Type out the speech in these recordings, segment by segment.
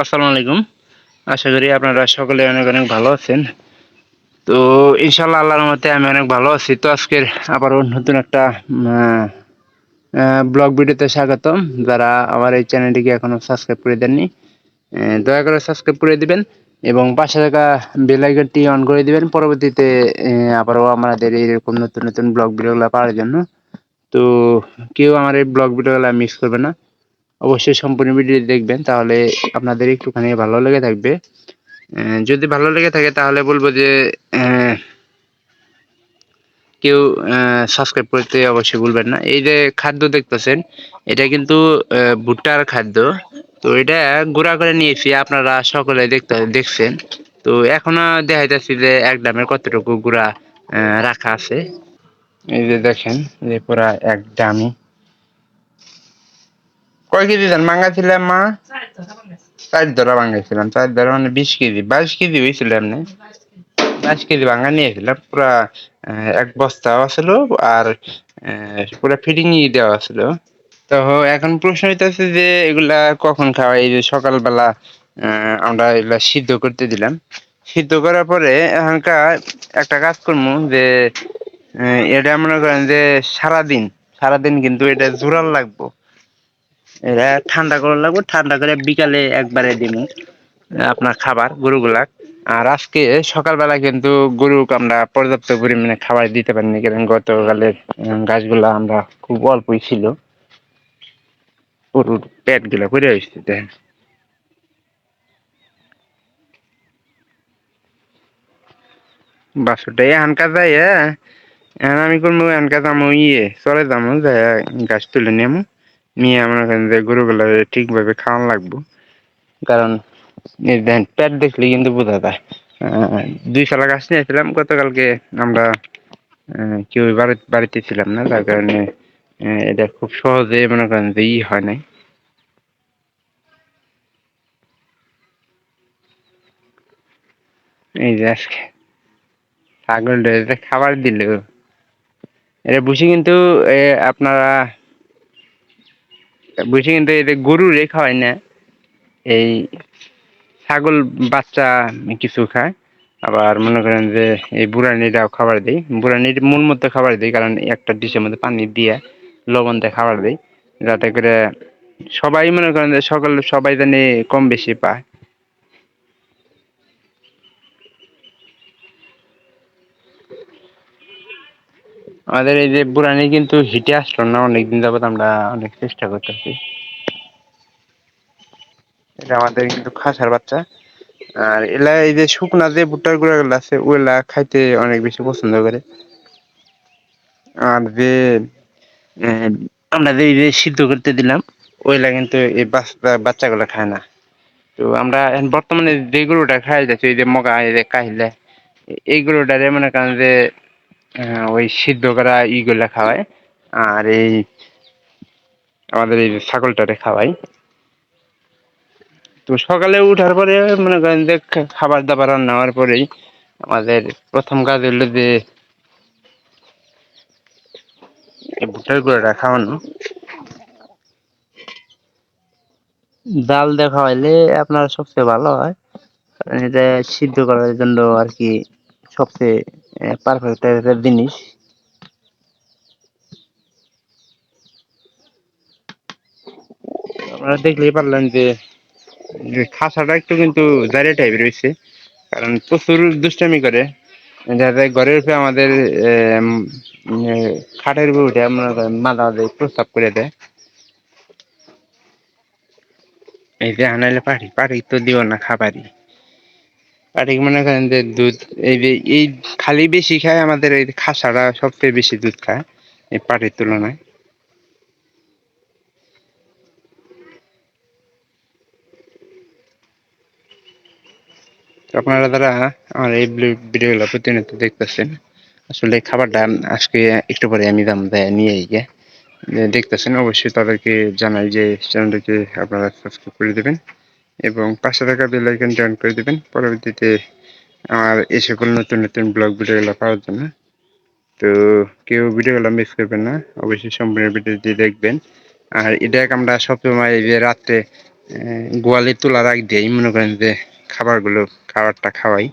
আসসালামু আলাইকুম। আশা করি আপনারা সকলে অনেক অনেক ভালো আছেন। তো ইনশাল্লাহ আল্লাহর মতে আমি অনেক ভালো আছি। তো আজকের আবারও নতুন একটা ব্লগ ভিডিওতে স্বাগতম। যারা আমার এই চ্যানেলটিকে এখনও সাবস্ক্রাইব করে দেননি দয়া করে সাবস্ক্রাইব করে দিবেন এবং পাশে থাকা বেল আইকনটি অন করে দিবেন। পরবর্তীতে আবারও আমাদের এরকম নতুন নতুন ব্লগ ভিডিওগুলো পাওয়ার জন্য। তো কেউ আমার এই ব্লগ ভিডিওগুলো মিস করবে না। অবশ্যই সম্পূর্ণ ভিডিও দেখবেন, তাহলে আপনাদের একটুখানি ভালো লেগে থাকবে। যদি ভালো লেগে থাকে তাহলে বলব যে কেউ সাবস্ক্রাইব করতে অবশ্যই ভুলবেন না। এই যে খাদ্য দেখতেছেন, এটা কিন্তু ভুট্টার খাদ্য। তো এটা গুঁড়া করে নিয়েছি, আপনারা সকলে দেখতে, দেখছেন। তো এখনও দেখা যাচ্ছে যে এক ডামের কতটুকু গুঁড়া রাখা আছে। এই যে দেখেন, যে পুরা এক ডামি কয় কেজি ধান মাঙ্গাছিলাম মা? চার ধরা ভাঙাইছিলাম চার ধরা মানে বিশ কেজি, বাইশ কেজি হয়েছিল এমনি। বাইশ কেজি ভাঙা নিয়েছিলাম, পুরা এক বস্তা ছিল আর পুরা ফিটিং দেওয়া ছিল তো এখন প্রশ্ন হইতেছে যে এগুলা কখন খাওয়া, এই যে সকালবেলা আমরা এগুলা সিদ্ধ করতে দিলাম। সিদ্ধ করার পরে এখনকার একটা কাজ করব যে এটা মনে করেন যে সারাদিন সারাদিন কিন্তু এটা জোরাল লাগবো। এটা ঠান্ডা করে লাগবে, ঠান্ডা করে বিকালে একবারে দিব আপনার খাবার, গরুগুলাক। আর আজকে সকালবেলা কিন্তু গরুকে আমরা পর্যাপ্ত পরিমাণে খাবার দিতে পারিনি, কারণ গতকালের গাছগুলা আমরা খুব অল্পই ছিল। গরুর পেটগুলা করে হয়েছে দেখেন বাসুটা এখানকার যাই এখন আমি করব এখানকার যাব ইয়ে চলে যাব গাছ তুলে নেব নিয়ে মনে করেন যে গরুগুলা ঠিকভাবে খাওয়ান লাগবো। কারণ পেট দেখলে কিন্তু বোঝা যায়। দুই সালা গাছ নিয়েছিলাম, গতকালকে আমরা কেউ বাড়িতে ছিলাম না, যার কারণে এটা খুব সহজে মনে করেন যে ই হয় নাই। এই যে আজকে ছাগলটা এটা খাবার দিল, এটা বুঝি কিন্তু আপনারা বুঝি কিন্তু এটা গরু রে খাওয়ায় না, এই ছাগল, বাচ্চা কিছু খায়। আবার মনে করেন যে এই বুড়ানিটাও খাবার দেয়। বুড়ানির মূল মধ্যে খাবার দেয়, কারণ একটা ডিশের মধ্যে পানি দিয়ে লবণ দিয়ে খাবার দেই যাতে করে সবাই মনে করেন যে সকল সবাই জানি কম বেশি পায়। আমাদের এই যে বুড়ানি কিন্তু হিটে আসলো না, অনেকদিন যাবত আমরা অনেক চেষ্টা করতেছি। এটা আমাদের কিন্তু খাসার বাচ্চা। আর এলা এই যে শুকনা যে ভুট্টার গুঁড়া গুলো আছে, ওগুলা খাইতে অনেক বেশি পছন্দ করে। আর যে আমরা যে যে সিদ্ধ করতে দিলাম, ওইলা কিন্তু এই বাচ্চা বাচ্চাগুলো খায় না। তো আমরা বর্তমানে যে গরুটা খাই যাচ্ছে এই যে মগা, এই যে কাহিলে, এই গরুটারে মনে করেন যে ওই সিদ্ধ করা ইগুলা খাওয়ায়। আর এই আমাদের এই ছাগলটারে খাওয়াই। তো সকালে উঠার পরে মনে করেন যে খাবার দাবার রান্না হওয়ার পরেই আমাদের প্রথম কাজ হলো যে ভুট্টার গুঁড়োটা খাওয়ানো। ডাল দেখা খাওয়াইলে আপনার সবচেয়ে ভালো হয়। কারণ এটা সিদ্ধ করার জন্য আর কি সবচেয়ে পারফেক্ট একটা জিনিস। আপনারা দেখলেই পারলেন যে খাসাটা একটু কিন্তু জারে টাইপের রয়েছে কারণ প্রচুর দুষ্টামি করে। যায় ঘরের উপরে আমাদের খাটের উপরে উঠে আমরা মাথা দিয়ে প্রস্তাব করে দেয়। এই যে আনাইলে পাটি পাটি তো দিও না, খাবারই। পাটি মনে করেন যে দুধ, এই যে এই খালি বেশি খায়, আমাদের এই খাসারা সবচেয়ে বেশি দুধ খায়, এই পাটির তুলনায়। আপনারা যারা আমার এই ভিডিওগুলো প্রতিনিয়ত দেখতেছেন, আসলে খাবারটা আজকে একটু পরে আমি দাম দেয় নিয়ে গিয়ে দেখতেছেন, অবশ্যই তাদেরকে জানাই যে চ্যানেলটিকে আপনারা সাবস্ক্রাইব করে দেবেন এবং পাশে থাকা বেল জয়েন করে দেবেন। পরবর্তীতে আমার এই সকল নতুন নতুন ব্লগ ভিডিওগুলো পাওয়ার জন্য। তো কেউ ভিডিওগুলো মিস করবেন না, অবশ্যই সম্পূর্ণ ভিডিওটি দেখবেন। আর এটা আমরা সবসময় এই যে রাত্রে গোয়ালে তোলা রাখ দিয়েই মনে করেন যে খাবারগুলো, খাবারটা খাওয়াই।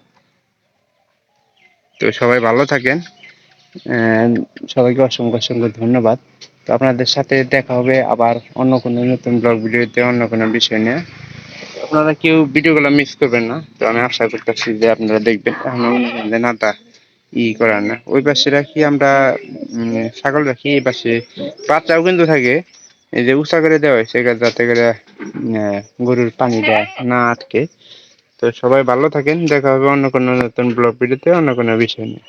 তো সবাই ভালো থাকেন সবাইকে অসংখ্য অসংখ্য ধন্যবাদ। তো আপনাদের সাথে দেখা হবে আবার অন্য কোনো নতুন ব্লগ ভিডিওতে অন্য কোনো বিষয় নিয়ে। আপনারা কেউ ভিডিওগুলো মিস করবেন না। তো আমি আশা করতেছি যে আপনারা দেখবেন। না তা ই করার না। ওই পাশে রাখি আমরা ছাগল রাখি, এই পাশে বাচ্চাও কিন্তু থাকে। এই যে উঁচা করে দেওয়া হয়েছে যাতে করে গরুর দেয়, না আটকে। তো সবাই ভালো থাকেন। দেখা হবে অন্য কোনো নতুন ব্লগ ভিডিওতে অন্য কোনো বিষয় নিয়ে।